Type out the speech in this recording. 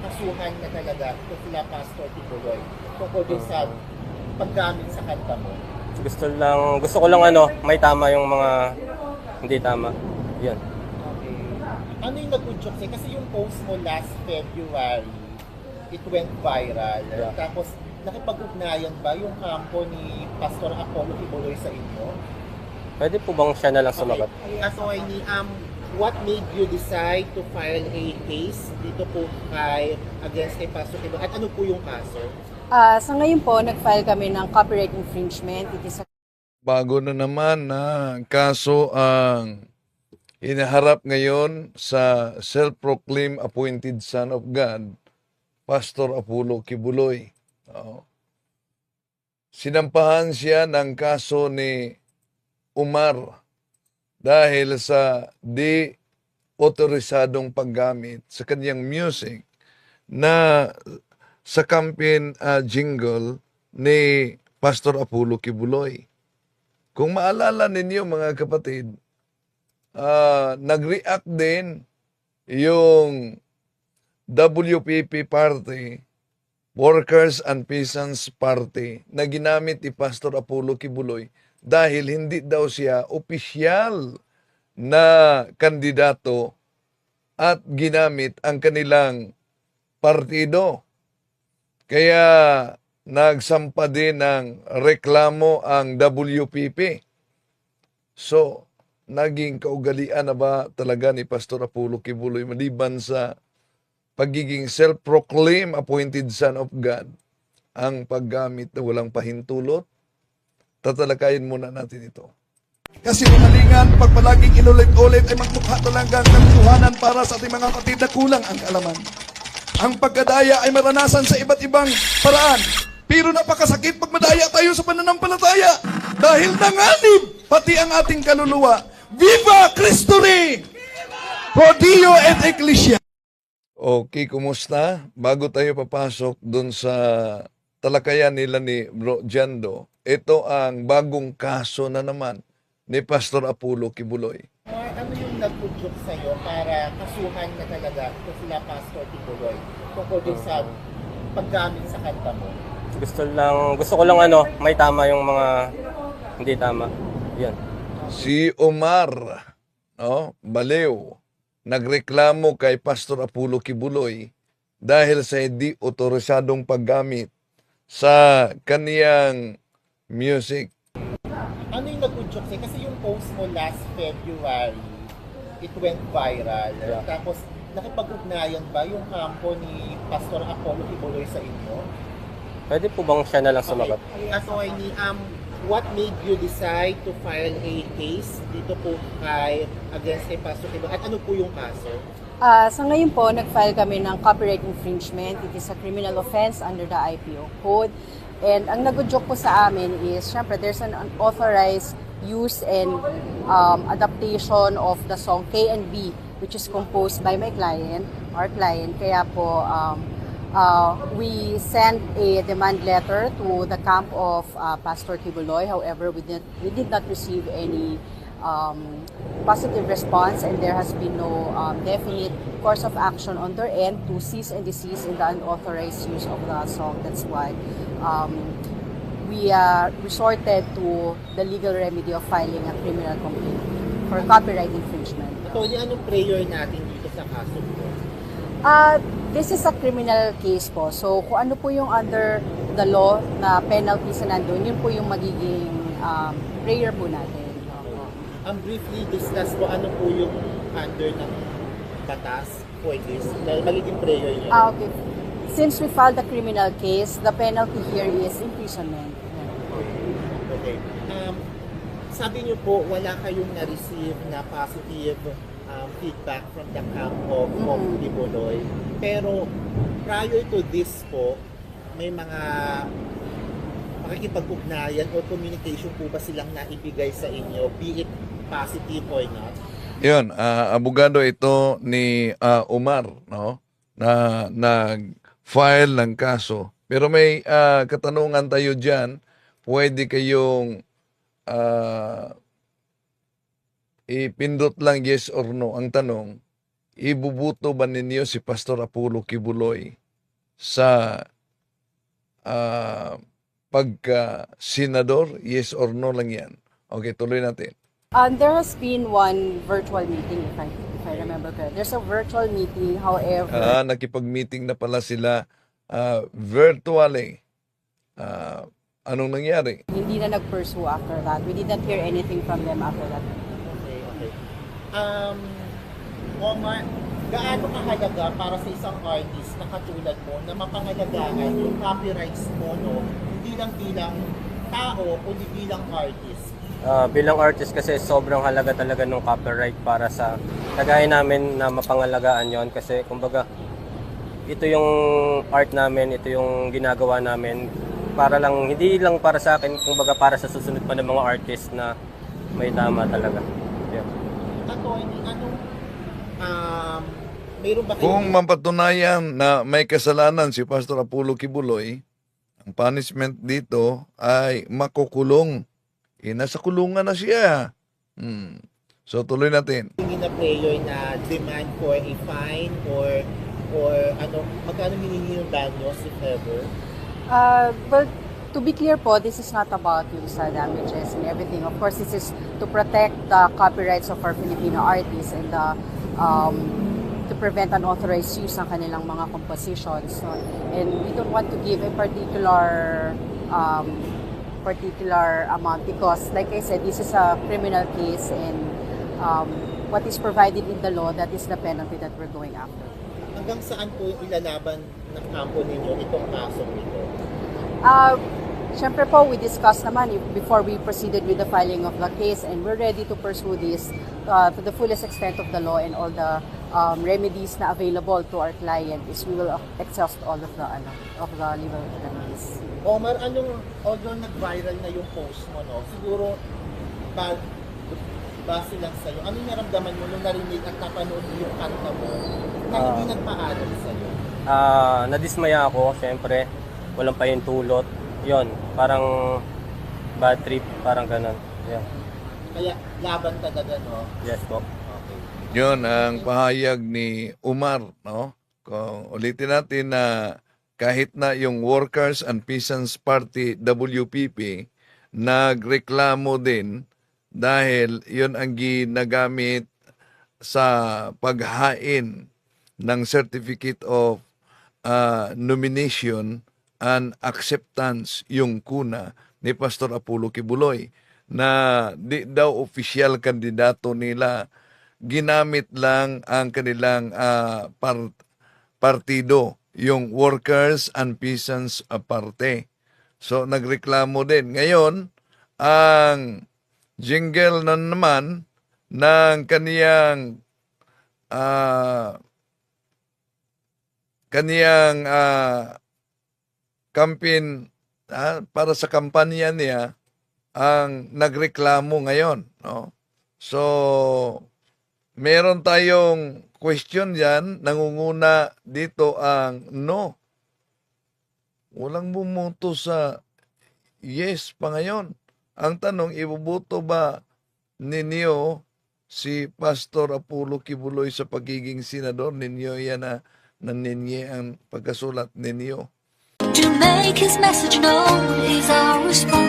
kasuhan na talaga ito sila Pastor Tibuloy tungkol din sa paggamit sa kanta mo. Gusto lang, gusto ko lang ano, may tama yung mga hindi tama. Yan. Okay. Ano yung nag-udyok sa'yo? Kasi yung post mo last February, it went viral. Yeah. Tapos, nakipag-ugnayan ba yung kampo ni Pastor Apollo Tibuloy sa inyo? Pwede po bang siya na lang sumagot? Okay. Attorney, um, what made you decide to file a case dito po kay against kay Pastor Tibuloy? At ano po yung kaso? Ah, sa ngayon po, nag-file kami ng copyright infringement. It is a Bago na naman na kaso ang inaharap ngayon sa self-proclaimed appointed son of God, Pastor Apollo Kibuloy. Oo. Sinampahan siya ng kaso ni Umar dahil sa di otorisadong paggamit sa kanyang music na sa campaign ah, jingle ni Pastor Apollo Kibuloy. Kung maalala ninyo mga kapatid, ah, nag-react din yung WPP Party, Workers and Peasants Party, na ginamit ni Pastor Apollo Kibuloy dahil hindi daw siya opisyal na kandidato at ginamit ang kanilang partido. Kaya nagsampa din ng reklamo ang WPP. So, naging kaugalian na ba talaga ni Pastor Apollo Kibuloy maliban sa pagiging self-proclaimed appointed son of God ang paggamit na walang pahintulot? Tatalakayin muna natin ito. Kasi umalingan, pag palaging inulit-ulit ay magmukha talagang katuhanan para sa ating mga kapatid na kulang ang kaalaman. Ang pagkadaya ay maranasan sa iba't ibang paraan. Pero napakasakit pag madaya tayo sa pananampalataya. Dahil nanganib pati ang ating kaluluwa. Viva Cristo Rey! Pro Dio et Ecclesia. Okay, kumusta? Bago tayo papasok dun sa talakayan nila ni Bro Jando, ito ang bagong kaso na naman ni Pastor Apollo Kibuloy. Or ano yung nag-udyok sa'yo para kasuhan na talaga ito sila Pastor Tibuloy tungkol din sa paggamit sa kanta mo? Gusto lang, gusto ko lang ano, may tama yung mga hindi tama. Yan. Si Omar, no, Balew, nagreklamo kay Pastor Apollo Kibuloy dahil sa hindi otorisadong paggamit sa kaniyang music. Ano yung nag-udyok sa'yo? Kasi yung post mo last February, it went viral. Yeah. Tapos, nakipag-ugnayan ba yung kampo ni Pastor Apollo Tibuloy sa inyo? Pwede po bang siya na lang sumagot? Okay. Attorney, um, what made you decide to file a case dito po kay against kay Pastor Tibuloy? At ano po yung kaso? Ah, sa ngayon po, nag-file kami ng copyright infringement. It is a criminal offense under the IPO code. And ang nag-joke po sa amin is, syempre, there's an unauthorized use and um, adaptation of the song K which is composed by my client, our client. Kaya po, um, uh, we sent a demand letter to the camp of uh, Pastor Kibuloy. However, we did, we did not receive any um, positive response and there has been no um, definite course of action on their end to cease and desist in the unauthorized use of the song. That's why um, we uh, resorted to the legal remedy of filing a criminal complaint for copyright infringement. Attorney, anong prayer natin dito sa kaso? Uh, this is a criminal case po. So, kung ano po yung under the law na penalties na nandun, yun po yung magiging um, prayer po natin. Opo. Um, briefly discuss po ano po yung under ng batas for this, na magiging prayer niyo. Ah, okay. Since we filed the criminal case, the penalty here is imprisonment. Okay. Um, sabi niyo po, wala kayong na-receive na positive um, feedback from the camp of, of Mm. Tibuloy. Pero prior to this po, may mga makikipag-ugnayan or communication po ba silang naibigay sa inyo, be it positive or not? Yun, ah, abogado ito ni ah, Omar, no? Na nag-file ng kaso. Pero may ah, katanungan tayo diyan, pwede kayong ah, ipindot lang yes or no ang tanong. ibubuto ba ninyo si Pastor Apollo Kibuloy sa ah, pagka-senador? Yes or no lang yan. Okay, tuloy natin. Um, there has been one virtual meeting, if I, if I remember correctly. There's a virtual meeting, however, Ah, nakipag-meeting na pala sila ah, virtually. Ah, anong nangyari? hindi na nag-pursue after that. We did not hear anything from them after that. Um, Omar, gaano kahalaga para sa isang artist na katulad mo na mapangalagaan yung copyrights mo, no? Hindi lang bilang tao, kundi bilang artist. Ah, bilang artist kasi sobrang halaga talaga ng copyright para sa kagaya namin na mapangalagaan yon kasi kumbaga ito yung art namin, ito yung ginagawa namin para lang hindi lang para sa akin, kumbaga para sa susunod pa ng mga artist na may tama talaga. Yeah. Attorney, anong, um, mayroon ba Kung mapatunayan na may kasalanan si Pastor Apollo Kibuloy, ang punishment dito ay makukulong. Eh, nasa kulungan na siya. Hmm. So, tuloy natin. hindi na prayer na demand for a fine or or ano, magkano hinihingi yung danyos if ever? Uh, well, to be clear po, this is not about yung sa damages and everything. Of course, this is to protect the copyrights of our Filipino artists and the, um, to prevent unauthorized use ng kanilang mga compositions. No? And we don't want to give a particular um, particular amount because, like I said, this is a criminal case and um, what is provided in the law, that is the penalty that we're going after. Hanggang saan po ilalaban ng kampo ninyo itong kasong ito? Uh, Siyempre po, we discussed naman before we proceeded with the filing of the case and we're ready to pursue this uh, to the fullest extent of the law and all the um, remedies na available to our client is we will exhaust all of the ano, of the legal remedies. Omar, anong, although nag-viral na yung post mo, no, siguro, ba, base lang sa'yo, ano yung naramdaman mo nung narinig at napanood mo yung kanta mo na hindi Ah. nagpaalam sa'yo? Ah, nadismaya ako, syempre. Walang pahintulot. 'Yon, parang bad trip, parang ganun. Yeah. Kaya laban talaga, no? Yes po. Okay. Yun ang pahayag ni Umar, no? Kung ulitin natin na kahit na yung Workers and Peasants Party WPP nagreklamo din dahil yun ang ginagamit sa paghain ng Certificate of uh, Nomination and Acceptance yung kuna ni Pastor Apollo Kibuloy na di daw official kandidato nila ginamit lang ang kanilang ah, par- partido, yung Workers and Peasants Parte. So nagreklamo din. Ngayon, ang jingle na naman ng kaniyang ah, kaniyang ah, campaign ah, para sa kampanya niya ang nagreklamo ngayon, no? So, meron tayong question diyan, nangunguna dito ang no. Walang bumuto sa yes pa ngayon. Ang tanong, ibubuto ba ninyo si Pastor Apollo Kibuloy sa pagiging senador ninyo? Yan na naninye ang pagkasulat ninyo. To make his message known is our responsibility.